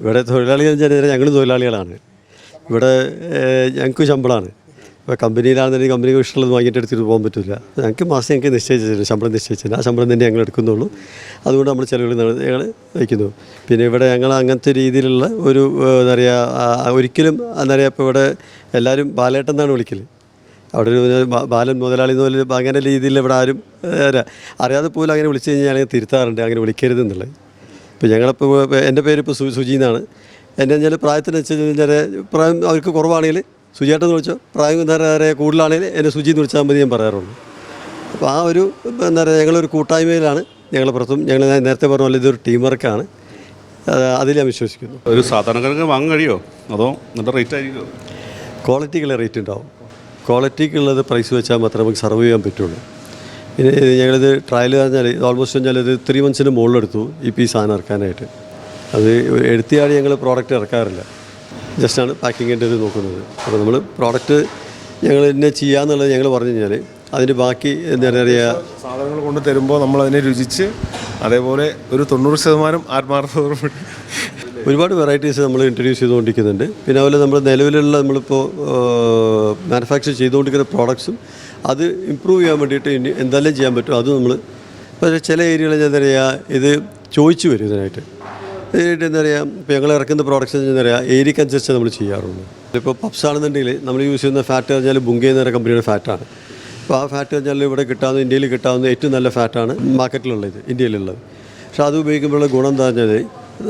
ഇവിടെ എന്ന് വെച്ചാൽ ഞങ്ങൾ തൊഴിലാളികളാണ്. ഇവിടെ ഞങ്ങൾക്ക് ശമ്പളമാണ് ഇപ്പോൾ കമ്പനിയിലാണെന്നുണ്ടെങ്കിൽ കമ്പനിക്ക് ഇഷ്ടമുള്ളത് വാങ്ങിയിട്ട് എടുത്തിട്ട് പോകാൻ പറ്റില്ല ഞങ്ങൾക്ക് മാസം ഞങ്ങൾക്ക് നിശ്ചയിച്ചിട്ടുണ്ട് ശമ്പളം നിശ്ചയിച്ചിട്ടുണ്ട് ആ ശമ്പളം തന്നെ ഞങ്ങൾ എടുക്കുന്നുള്ളൂ. അതുകൊണ്ട് നമ്മൾ ചിലവുകൾ ഞങ്ങൾ വയ്ക്കുന്നു. പിന്നെ ഇവിടെ ഞങ്ങൾ അങ്ങനത്തെ രീതിയിലുള്ള ഒരു എന്താ പറയുക ഒരിക്കലും എന്താ പറയുക ഇപ്പോൾ ഇവിടെ എല്ലാവരും ബാലേട്ടൻ എന്നാണ് വിളിക്കൽ അവിടെ ഒരു ബാലൻ മുതലാളി എന്ന് പോലെ അങ്ങനെ രീതിയിൽ ഇവിടെ ആരും അറിയാതെ പോലും അങ്ങനെ വിളിച്ചു കഴിഞ്ഞാൽ തിരുത്താറുണ്ട് അങ്ങനെ വിളിക്കരുത് എന്നുള്ളത്. ഇപ്പോൾ ഞങ്ങളിപ്പോൾ എന്റെ പേരിപ്പോൾ സു സുജി എന്നാണ് എന്റെ പ്രായത്തിന് വെച്ച് കഴിഞ്ഞാൽ പ്രായം അവർക്ക് കുറവാണെങ്കിൽ സുജിയേട്ടൻ എന്ന് വിളിച്ചോ പ്രായം എന്താ പറയുക കൂടുതലാണെങ്കിൽ എന്നെ സുജി എന്ന് വിളിച്ചാൽ മതി ഞാൻ പറയാറുള്ളൂ. അപ്പോൾ ആ ഒരു എന്താ പറയുക ഞങ്ങളൊരു കൂട്ടായ്മയിലാണ് ഞങ്ങൾ പുറത്തും ഞങ്ങൾ നേരത്തെ പറഞ്ഞ പോലെ ഇതൊരു ടീം വർക്കാണ് അതിൽ ഞാൻ വിശ്വസിക്കുന്നു. ഒരു സാധാരണക്കാർക്ക് വാങ്ങാൻ കഴിയുമോ അതോ നല്ല റേറ്റ് ആയിരിക്കുമോ ക്വാളിറ്റിക്കുള്ള റേറ്റ് ഉണ്ടാവും. ക്വാളിറ്റിക്കുള്ളത് പ്രൈസ് വെച്ചാൽ മാത്രമേ നമുക്ക് സർവ് ചെയ്യാൻ പറ്റുള്ളൂ. ഇത് ഞങ്ങളിത് ട്രയൽ പറഞ്ഞാൽ ഓൾമോസ്റ്റ് പറഞ്ഞാൽ ഇത് ത്രീ മന്ത്സിന് മുകളിലെടുത്തു ഈ പി സാധനം ഇറക്കാനായിട്ട്. അത് എടുത്തിയാണ് ഞങ്ങൾ പ്രോഡക്റ്റ് ഇറക്കാറില്ല. ജസ്റ്റാണ് പാക്കിങ്ങിന്റെ ഇത് നോക്കുന്നത്. അപ്പോൾ നമ്മൾ പ്രോഡക്റ്റ് ഞങ്ങൾ ഇന്നെ ചെയ്യാന്നുള്ളത് ഞങ്ങൾ പറഞ്ഞു കഴിഞ്ഞാൽ അതിന് ബാക്കി എന്താ പറയുക സാധനങ്ങൾ കൊണ്ട് തരുമ്പോൾ നമ്മൾ അതിനെ രുചിച്ച് അതേപോലെ ഒരു തൊണ്ണൂറ് ശതമാനം ആത്മാർത്ഥതയോടുകൂടി ഒരുപാട് വെറൈറ്റീസ് നമ്മൾ ഇൻട്രൊഡ്യൂസ് ചെയ്തുകൊണ്ടിരിക്കുന്നുണ്ട്. പിന്നെ അതുപോലെ നമ്മൾ നിലവിലുള്ള നമ്മളിപ്പോൾ മാനുഫാക്ചർ ചെയ്തുകൊണ്ടിരിക്കുന്ന പ്രോഡക്ട്സും അത് ഇമ്പ്രൂവ് ചെയ്യാൻ വേണ്ടിയിട്ട് ഇനി എന്തെല്ലാം ചെയ്യാൻ പറ്റും അത് നമ്മൾ പക്ഷേ ചില ഏരിയകളിൽ എന്താ പറയുക ഇത് ചോദിച്ചു വരും ഇതിനായിട്ട്. ഇതിനായിട്ട് എന്താ പറയുക ഇപ്പോൾ ഞങ്ങൾ ഇറക്കുന്ന പ്രോഡക്ട്സ് എന്താ പറയുക ഏരിയക്ക് അനുസരിച്ച് നമ്മൾ ചെയ്യാറുള്ളൂ. ഇപ്പോൾ പപ്സ് ആണെന്നുണ്ടെങ്കിൽ നമ്മൾ യൂസ് ചെയ്യുന്ന ഫാറ്റ് പറഞ്ഞാൽ ബുങ്കെ എന്ന കമ്പനിയുടെ ഫാറ്റാണ് അപ്പോൾ ആ ഫാറ്റ് പറഞ്ഞാൽ ഇവിടെ കിട്ടാവുന്ന ഇന്ത്യയിൽ കിട്ടാവുന്ന ഏറ്റവും നല്ല ഫാറ്റാണ് മാർക്കറ്റിലുള്ളത് ഇന്ത്യയിലുള്ളത്. പക്ഷേ അത് ഉപയോഗിക്കുമ്പോഴുള്ള ഗുണം എന്താ പറഞ്ഞാൽ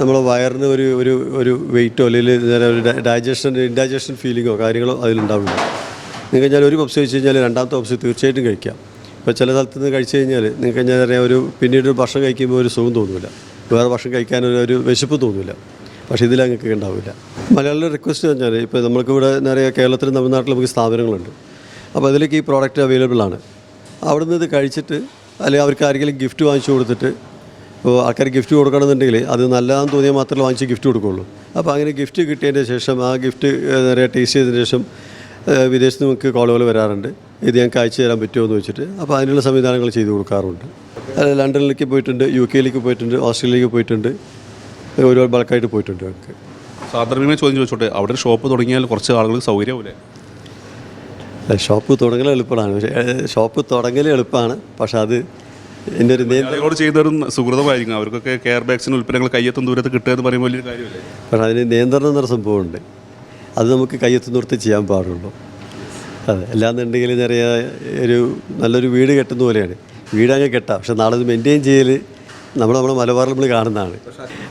നമ്മളെ വയറിന് ഒരു ഒരു ഒരു വെയിറ്റോ അല്ലെങ്കിൽ ഒരു ഡൈജഷൻ ഇൻഡൈജഷൻ ഫീലിങ്ങോ കാര്യങ്ങളോ അതിലുണ്ടാവില്ല. നിങ്ങൾക്ക് കഴിഞ്ഞാൽ ഒരു പപ്സ് കഴിച്ച് കഴിഞ്ഞാൽ രണ്ടാമത്തെ പപ്സ് തീർച്ചയായിട്ടും കഴിക്കാം. ഇപ്പോൾ ചില സ്ഥലത്ത് നിന്ന് കഴിച്ച് കഴിഞ്ഞാൽ നിങ്ങൾക്ക് കഴിഞ്ഞാൽ അറിയാം ഒരു പിന്നീട് ഒരു ഭക്ഷണം കഴിക്കുമ്പോൾ ഒരു സുഖം തോന്നില്ല വേറെ ഭക്ഷണം കഴിക്കാൻ ഒരു വിശപ്പ് തോന്നില്ല പക്ഷേ ഇതിൽ അങ്ങനെ ഉണ്ടാവില്ല. മലയാളികളുടെ റിക്വസ്റ്റ് പറഞ്ഞാൽ ഇപ്പോൾ നമ്മൾക്ക് ഇവിടെ എന്താ പറയുക കേരളത്തിലും തമിഴ്നാട്ടിലും നമുക്ക് സ്ഥാപനങ്ങളുണ്ട്. അപ്പോൾ അതിലേക്ക് ഈ പ്രോഡക്റ്റ് അവൈലബിൾ ആണ്. അവിടെ നിന്ന് ഇത് കഴിച്ചിട്ട് അല്ലെങ്കിൽ അവർക്ക് ആരെങ്കിലും ഗിഫ്റ്റ് വാങ്ങിച്ചു കൊടുത്തിട്ട് ഇപ്പോൾ ആൾക്കാർ ഗിഫ്റ്റ് കൊടുക്കണമെന്നുണ്ടെങ്കിൽ അത് നല്ലതാണെന്ന് തോന്നിയാൽ മാത്രമേ വാങ്ങിച്ച് ഗിഫ്റ്റ് കൊടുക്കുകയുള്ളൂ. അപ്പോൾ അങ്ങനെ ഗിഫ്റ്റ് കിട്ടിയതിന്റെ ശേഷം ആ ഗിഫ്റ്റ് എന്താ പറയുക ടേസ്റ്റ് ചെയ്തതിന് ശേഷം വിദേശത്ത് നമുക്ക് കോളുകൾ വരാറുണ്ട്. ഇത് ഞങ്ങൾക്ക് അയച്ചു തരാൻ പറ്റുമോ എന്ന് വെച്ചിട്ട് അപ്പോൾ അതിനുള്ള സംവിധാനങ്ങൾ ചെയ്തു കൊടുക്കാറുണ്ട്. ലണ്ടനിലേക്ക് പോയിട്ടുണ്ട് യു കെയിലേക്ക് പോയിട്ടുണ്ട് ഓസ്ട്രേലിയയിലേക്ക് പോയിട്ടുണ്ട്. ഒരുപാട് ബൾക്കായിട്ട് പോയിട്ടുണ്ട് ഞങ്ങൾക്ക്. സാധാരണ ചോദ്യം ചോദിച്ചോട്ടെ അവിടെ ഒരു ഷോപ്പ് തുടങ്ങിയാൽ കുറച്ച് ആളുകൾക്ക് സൗകര്യമാവില്ലേ ഷോപ്പ് തുടങ്ങൽ എളുപ്പമാണ്. പക്ഷേ ഷോപ്പ് തുടങ്ങൽ എളുപ്പമാണ്. പക്ഷെ അത് എന്റെ ഒരു നിയന്ത്രണം മലയാളികളോട് ചെയ്തൊരു സുഹൃതമായിരിക്കും. അവർക്കൊക്കെ കെയർ ബാഗ്സിന് ഉൽപ്പന്നങ്ങൾ കയ്യെത്തും ദൂരത്ത് കിട്ടുക എന്ന് പറയുമ്പോൾ വലിയൊരു കാര്യമല്ലേ? പക്ഷേ അതിന് നിയന്ത്രണം എന്നൊരു സംഭവമുണ്ട്. അത് നമുക്ക് കയ്യെത്തി നിർത്തി ചെയ്യാൻ പാടുള്ളൂ. അതെ. അല്ലാന്നുണ്ടെങ്കിൽ നിറയെ ഒരു നല്ലൊരു വീട് കെട്ടുന്ന പോലെയാണ്. വീടങ്ങ് കെട്ടാം. പക്ഷെ നാളെ ഇത് മെയിന്റെയിൻ ചെയ്യൽ നമ്മൾ നമ്മുടെ മലബാറിൽ നമ്മൾ കാണുന്നതാണ്.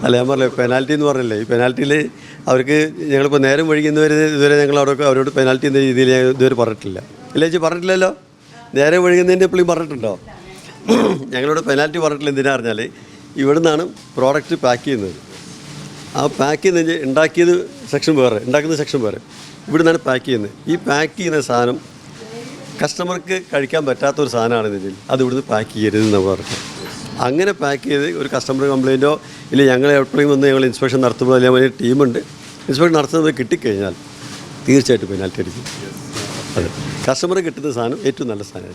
അല്ല ഞാൻ പറഞ്ഞില്ല പെനാൽറ്റി എന്ന് പറഞ്ഞില്ലേ ഈ പെനാൽറ്റിയിൽ അവർക്ക് ഞങ്ങളിപ്പോൾ നേരം വഴിക്കുന്നവർ ഇതുവരെ ഞങ്ങൾ അവിടെ അവരോട് പെനാൽറ്റി എന്ന രീതിയിൽ ഞാൻ ഇതുവരെ പറഞ്ഞിട്ടില്ല. ഇല്ല ചേച്ചി പറഞ്ഞിട്ടില്ലല്ലോ? നേരം വഴിക്കുന്നതിന്റെ എപ്പോഴും പറഞ്ഞിട്ടുണ്ടോ? ഞങ്ങളോട് പെനാൽറ്റി പറഞ്ഞിട്ടില്ല എന്തിനാ പറഞ്ഞാൽ ഇവിടെ നിന്നാണ് പ്രോഡക്റ്റ് പാക്ക് ചെയ്യുന്നത്. ആ പാക്ക് ചെയ്യുന്ന ഉണ്ടാക്കിയത് സെക്ഷൻ വേറെ ഉണ്ടാക്കുന്ന സെക്ഷൻ വേറെ. ഇവിടെ നിന്നാണ് പാക്ക് ചെയ്യുന്നത്. ഈ പാക്ക് ചെയ്യുന്ന സാധനം കസ്റ്റമർക്ക് കഴിക്കാൻ പറ്റാത്ത ഒരു സാധനമാണ് ഇതിൽ അത് ഇവിടുന്ന് പാക്ക് ചെയ്യരുത് എന്ന് പറഞ്ഞു അങ്ങനെ പാക്ക് ചെയ്ത് ഒരു കസ്റ്റമർ കംപ്ലയിന്റോ ഇല്ല ഞങ്ങൾ എപ്പോഴും വന്ന് ഞങ്ങൾ ഇൻസ്പെക്ഷൻ നടത്തുമ്പോൾ അല്ലെങ്കിൽ വലിയ ടീമുണ്ട് ഇൻസ്പെക്ഷൻ നടത്തുന്നത് കിട്ടിക്കഴിഞ്ഞാൽ തീർച്ചയായിട്ടും പെനാൽറ്റി അടിക്കും. അതെ. കസ്റ്റമർ കിട്ടുന്ന സാധനം ഏറ്റവും നല്ല സാധനം